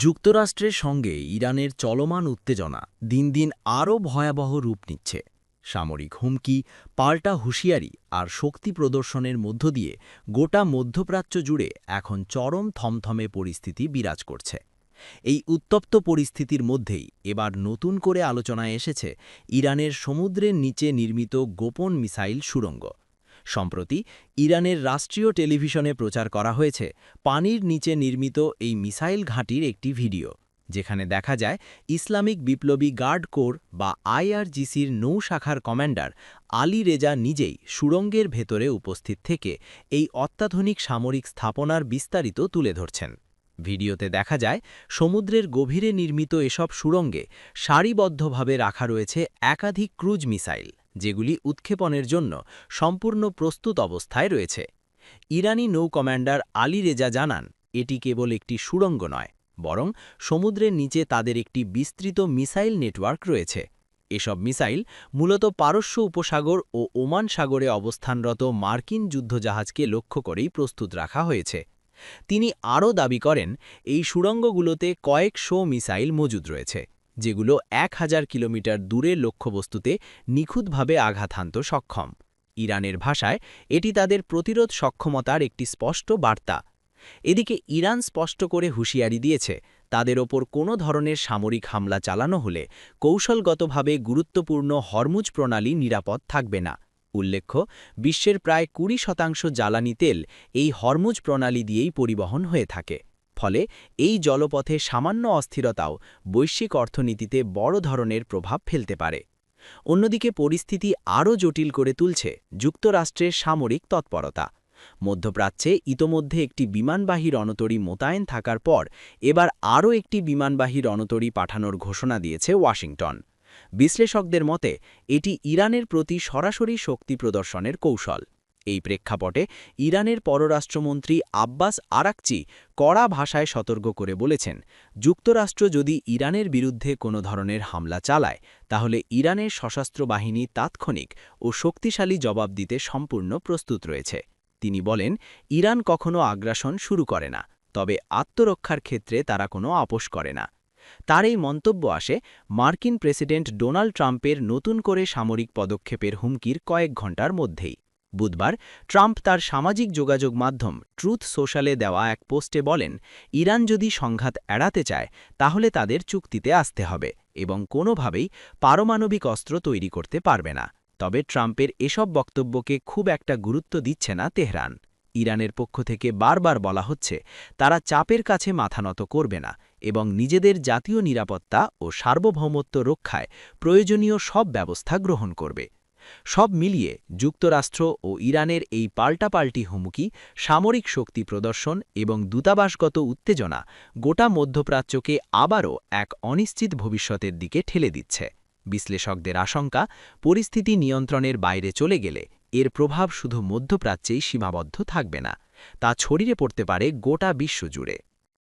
যুক্তরাষ্ট্রের সঙ্গে ইরানের চলমান উত্তেজনা দিন দিন আরও ভয়াবহ রূপ নিচ্ছে। সামরিক হুমকি, পাল্টা হুঁশিয়ারি আর শক্তি প্রদর্শনের মধ্য দিয়ে গোটা মধ্যপ্রাচ্য জুড়ে এখন চরম থমথমে পরিস্থিতি বিরাজ করছে। এই উত্তপ্ত পরিস্থিতির মধ্যেই এবার নতুন করে আলোচনায় এসেছে ইরানের সমুদ্রের নিচে নির্মিত গোপন মিসাইল সুড়ঙ্গ সম্প্রতি ইরানের রাষ্ট্রীয় টেলিভিশনে প্রচার করা হয়েছে পানির নিচে নির্মিত এই মিসাইল ঘাঁটির একটি ভিডিও, যেখানে দেখা যায় ইসলামিক বিপ্লবী গার্ড কোর বা আইআরজিসির নৌ শাখার কমান্ডার আলী রেজা নিজেই সুড়ঙ্গের ভেতরে উপস্থিত থেকে এই অত্যাধুনিক সামরিক স্থাপনার বিস্তারিত তুলে ধরছেন। ভিডিওতে দেখা যায় সমুদ্রের গভীরে নির্মিত এসব সুড়ঙ্গে সারিবদ্ধভাবে রাখা রয়েছে একাধিক ক্রুজ মিসাইল। যেগুলি উৎক্ষেপণের জন্য সম্পূর্ণ প্রস্তুত অবস্থায় রয়েছে। ইরানি নৌ কমান্ডার আলী রেজা জানান, এটি কেবল একটি সুড়ঙ্গ নয়, বরং সমুদ্রের নিচে তাদের একটি বিস্তৃত মিসাইল নেটওয়ার্ক রয়েছে। এসব মিসাইল মূলত পারস্য উপসাগর ও ওমান সাগরে অবস্থানরত মার্কিন যুদ্ধজাহাজকে লক্ষ্য করেই প্রস্তুত রাখা হয়েছে। তিনি আরও দাবি করেন, এই সুড়ঙ্গগুলোতে কয়েকশো মিসাইল মজুদ রয়েছে। যেগুলো এক হাজার কিলোমিটার দূরের লক্ষ্যবস্তুতে নিখুঁতভাবে আঘাত হানত সক্ষম। ইরানের ভাষায় এটি তাদের প্রতিরোধ সক্ষমতার একটি স্পষ্ট বার্তা। এদিকে ইরান স্পষ্ট করে হুঁশিয়ারি দিয়েছে, তাদের ওপর কোনো ধরনের সামরিক হামলা চালানো হলে কৌশলগতভাবে গুরুত্বপূর্ণ হরমুজ প্রণালী নিরাপদ থাকবে না। উল্লেখ্য, বিশ্বের প্রায় কুড়ি শতাংশ জ্বালানি তেল এই হরমুজ প্রণালী দিয়েই পরিবহন হয়ে থাকে। ফলে এই জলপথে সামান্য অস্থিরতাও বৈশ্বিক অর্থনীতিতে বড় ধরনের প্রভাব ফেলতে পারে। অন্যদিকে পরিস্থিতি আরও জটিল করে তুলছে যুক্তরাষ্ট্রের সামরিক তৎপরতা। মধ্যপ্রাচ্যে ইতোমধ্যে একটি বিমানবাহী রণতরী মোতায়েন থাকার পর এবার আরও একটি বিমানবাহী রণতরী পাঠানোর ঘোষণা দিয়েছে ওয়াশিংটন। বিশ্লেষকদের মতে, এটি ইরানের প্রতি সরাসরি শক্তি প্রদর্শনের কৌশল। এই প্রেক্ষাপটে ইরানের পররাষ্ট্রমন্ত্রী আব্বাস আরাকচি কড়া ভাষায় সতর্ক করে বলেছেন, যুক্তরাষ্ট্র যদি ইরানের বিরুদ্ধে কোনো ধরনের হামলা চালায়, তাহলে ইরানের সশস্ত্র বাহিনী তাৎক্ষণিক ও শক্তিশালী জবাব দিতে সম্পূর্ণ প্রস্তুত রয়েছে। তিনি বলেন, ইরান কখনো আগ্রাসন শুরু করে না, তবে আত্মরক্ষার ক্ষেত্রে তারা কোনো আপোষ করে না। তার এই মন্তব্য আসে মার্কিন প্রেসিডেন্ট ডোনাল্ড ট্রাম্পের নতুন করে সামরিক পদক্ষেপের হুমকির কয়েক ঘণ্টার মধ্যেই। বুধবার ট্রাম্প তার সামাজিক যোগাযোগ মাধ্যম ট্রুথ সোশ্যালে দেওয়া এক পোস্টে বলেন, ইরান যদি সংঘাত এড়াতে চায়, তাহলে তাদের চুক্তিতে আসতে হবে এবং কোনোভাবেই পারমাণবিক অস্ত্র তৈরি করতে পারবে না। তবে ট্রাম্পের এসব বক্তব্যকে খুব একটা গুরুত্ব দিচ্ছে না তেহরান। ইরানের পক্ষ থেকে বারবার বলা হচ্ছে, তারা চাপের কাছে মাথা নত করবে না এবং নিজেদের জাতীয় নিরাপত্তা ও সার্বভৌমত্ব রক্ষায় প্রয়োজনীয় সব ব্যবস্থা গ্রহণ করবে। সব মিলিয়ে যুক্তরাষ্ট্র ও ইরানের এই পাল্টাপাল্টি হুমকি, সামরিক শক্তি প্রদর্শন এবং দূতাবাসগত উত্তেজনা গোটা মধ্যপ্রাচ্যকে আবারও এক অনিশ্চিত ভবিষ্যতের দিকে ঠেলে দিচ্ছে। বিশ্লেষকদের আশঙ্কা, পরিস্থিতি নিয়ন্ত্রণের বাইরে চলে গেলে এর প্রভাব শুধু মধ্যপ্রাচ্যেই সীমাবদ্ধ থাকবে না, তা ছড়িয়ে পড়তে পারে গোটা বিশ্বজুড়ে।